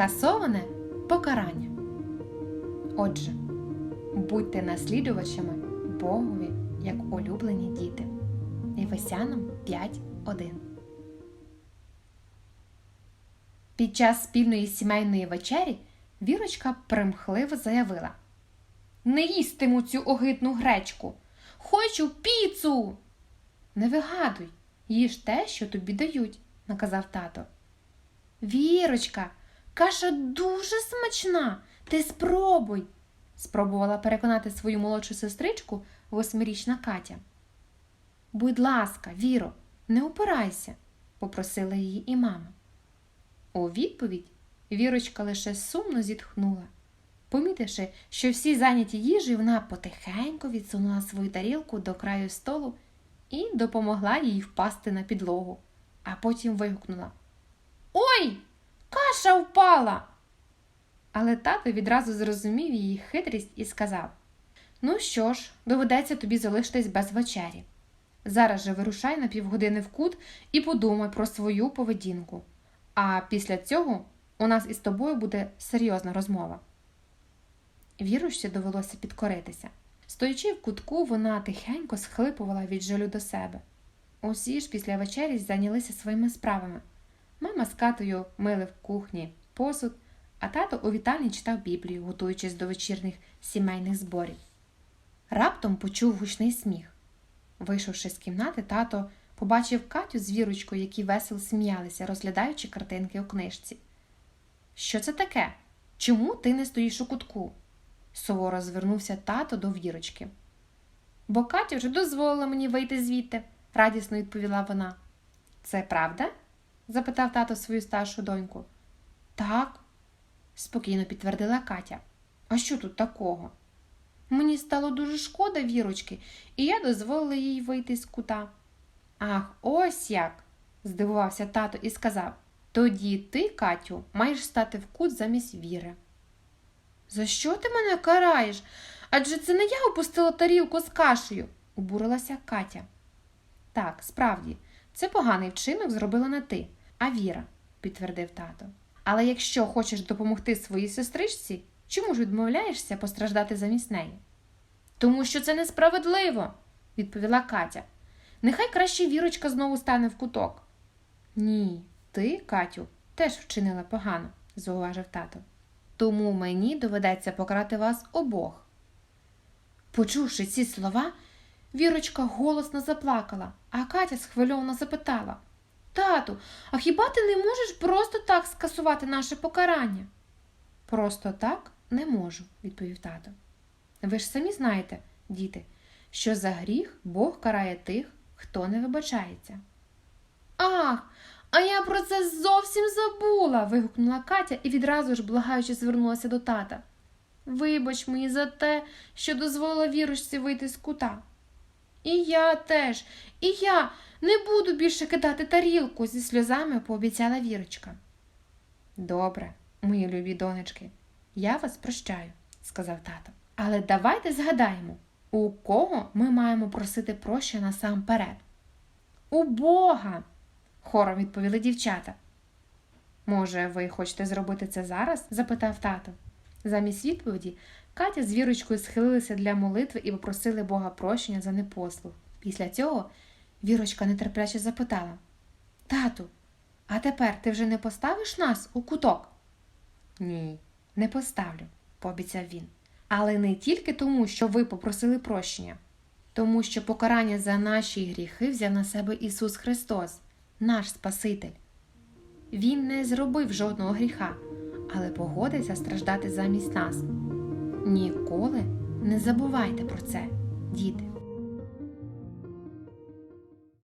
Скасоване покарання. Отже, будьте наслідувачами Богові як улюблені діти. Ефесянам 5.1 Під час спільної сімейної вечері Вірочка примхливо заявила Не їстиму цю огидну гречку. Хочу піцу. Не вигадуй, їж те, що тобі дають, наказав тато. Вірочка, каша дуже смачна. Ти спробуй, спробувала переконати свою молодшу сестричку восьмирічна Катя. Будь ласка, Віро, не упирайся, попросила її і мама. У відповідь Вірочка лише сумно зітхнула. Помітивши, що всі зайняті їжею, вона потихеньку відсунула свою тарілку до краю столу і допомогла їй впасти на підлогу, а потім вигукнула Ой, каша впала! Але тато відразу зрозумів її хитрість і сказав Ну що ж, доведеться тобі залишитись без вечері. Зараз же вирушай на півгодини в кут і подумай про свою поведінку. А після цього у нас із тобою буде серйозна розмова. Вірущі довелося підкоритися. Стоячи в кутку, вона тихенько схлипувала від жалю до себе. Усі ж після вечері зайнялися своїми справами. Мама з катою мили в кухні посуд, а тато у вітальні читав Біблію, готуючись до вечірніх сімейних зборів. Раптом почув гучний сміх. Вийшовши з кімнати, тато побачив Катю з вірочкою, які весело сміялися, розглядаючи картинки у книжці. Що це таке? Чому ти не стоїш у кутку? суворо звернувся тато до вірочки. Бо Катя вже дозволила мені вийти звідти, радісно відповіла вона. Це правда? Запитав тато свою старшу доньку. Так, спокійно підтвердила Катя. А що тут такого? Мені стало дуже шкода вірочки, і я дозволила їй вийти з кута. Ах, ось як. здивувався тато і сказав. Тоді ти, Катю, маєш стати в кут замість віри. За що ти мене караєш? Адже це не я опустила тарілку з кашею, обурилася Катя. Так, справді, це поганий вчинок зробила не ти, а Віра, підтвердив тато. Але якщо хочеш допомогти своїй сестричці, чому ж відмовляєшся постраждати замість неї? Тому що це несправедливо, відповіла Катя. Нехай краще вірочка знову стане в куток. Ні, ти, Катю, теж вчинила погано, зауважив тато. Тому мені доведеться покарати вас обох. Почувши ці слова, Вірочка голосно заплакала, а Катя схвильовано запитала Тату, а хіба ти не можеш просто так скасувати наше покарання? Просто так не можу, відповів тато. Ви ж самі знаєте, діти, що за гріх Бог карає тих, хто не вибачається. Ах, а я про це зовсім забула. вигукнула Катя і відразу ж благаючи звернулася до тата. Вибач мені за те, що дозволила вірочці вийти з кута. І я теж, і я не буду більше кидати тарілку, зі сльозами пообіцяла вірочка. Добре, мої любі донечки, я вас прощаю, сказав тато. Але давайте згадаємо, у кого ми маємо просити прощення насамперед. У Бога, хором відповіли дівчата. Може, ви хочете зробити це зараз? запитав тато. Замість відповіді Катя з вірочкою схилилися для молитви і попросили Бога прощення за непослух. Після цього вірочка нетерпляче запитала Тату, а тепер ти вже не поставиш нас у куток? Ні, не поставлю, пообіцяв він. Але не тільки тому, що ви попросили прощення, тому що покарання за наші гріхи взяв на себе Ісус Христос, наш Спаситель. Він не зробив жодного гріха, але погодився страждати замість нас. Ніколи не забувайте про це, діти.